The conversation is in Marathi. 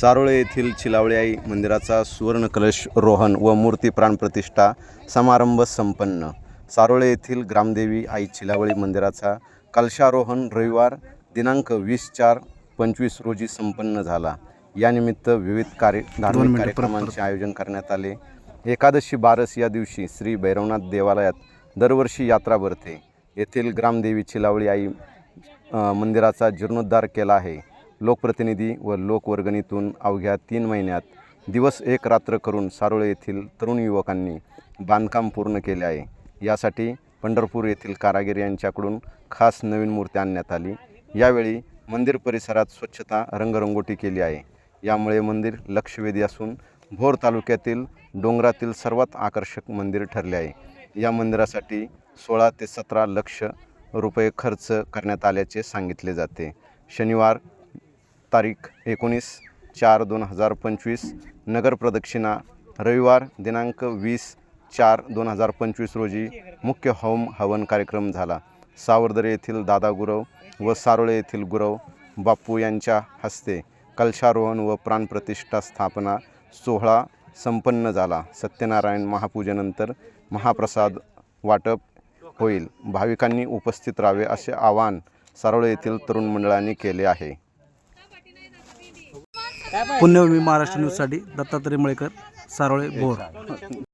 सारोळे येथील चिलावळी आई मंदिराचा सुवर्ण कलश रोहन व मूर्ती प्राणप्रतिष्ठा समारंभ संपन्न. सारोळे येथील ग्रामदेवी आई चिलावळी मंदिराचा कलशारोहण रविवार दिनांक वीस चार पंचवीस रोजी संपन्न झाला. यानिमित्त विविध कार्य धार्मिक कार्यक्रमांचे आयोजन करण्यात आले. एकादशी बारस या दिवशी श्री भैरवनाथ देवालयात दरवर्षी यात्रा भरते. येथील ग्रामदेवी चिलावळी आई मंदिराचा जीर्णोद्धार केला आहे. लोकप्रतिनिधी व लोकवर्गणीतून अवघ्या तीन महिन्यात दिवस एक रात्र करून सारोळे येथील तरुण युवकांनी बांधकाम पूर्ण केले आहे. यासाठी पंढरपूर येथील कारागीर यांच्याकडून खास नवीन मूर्ती आणण्यात आली. यावेळी मंदिर परिसरात स्वच्छता रंगरंगोटी केली आहे. यामुळे मंदिर लक्षवेधी असून भोर तालुक्यातील डोंगरातील सर्वात आकर्षक मंदिर ठरले आहे. या मंदिरासाठी सोळा ते सतरा लक्ष रुपये खर्च करण्यात आल्याचे सांगितले जाते. शनिवार तारीख एकोणीस चार दोन हजार पंचवीस. नगर प्रदक्षिणा रविवार दिनांक वीस चार दोन हजार पंचवीस रोजी मुख्य होम हवन कार्यक्रम झाला. सावरदरे येथील दादा गुरव व सारोळे येथील गुरव बाप्पू यांच्या हस्ते कलशारोहण व प्राणप्रतिष्ठा स्थापना सोहळा संपन्न झाला. सत्यनारायण महापूजेनंतर महाप्रसाद वाटप होईल. भाविकांनी उपस्थित राहावे असे आवाहन सारोळे येथील तरुण मंडळांनी केले आहे. पुण्यभूमी महाराष्ट्र न्यूजसाठी दत्तात्रय मळेकर सारोळे भोर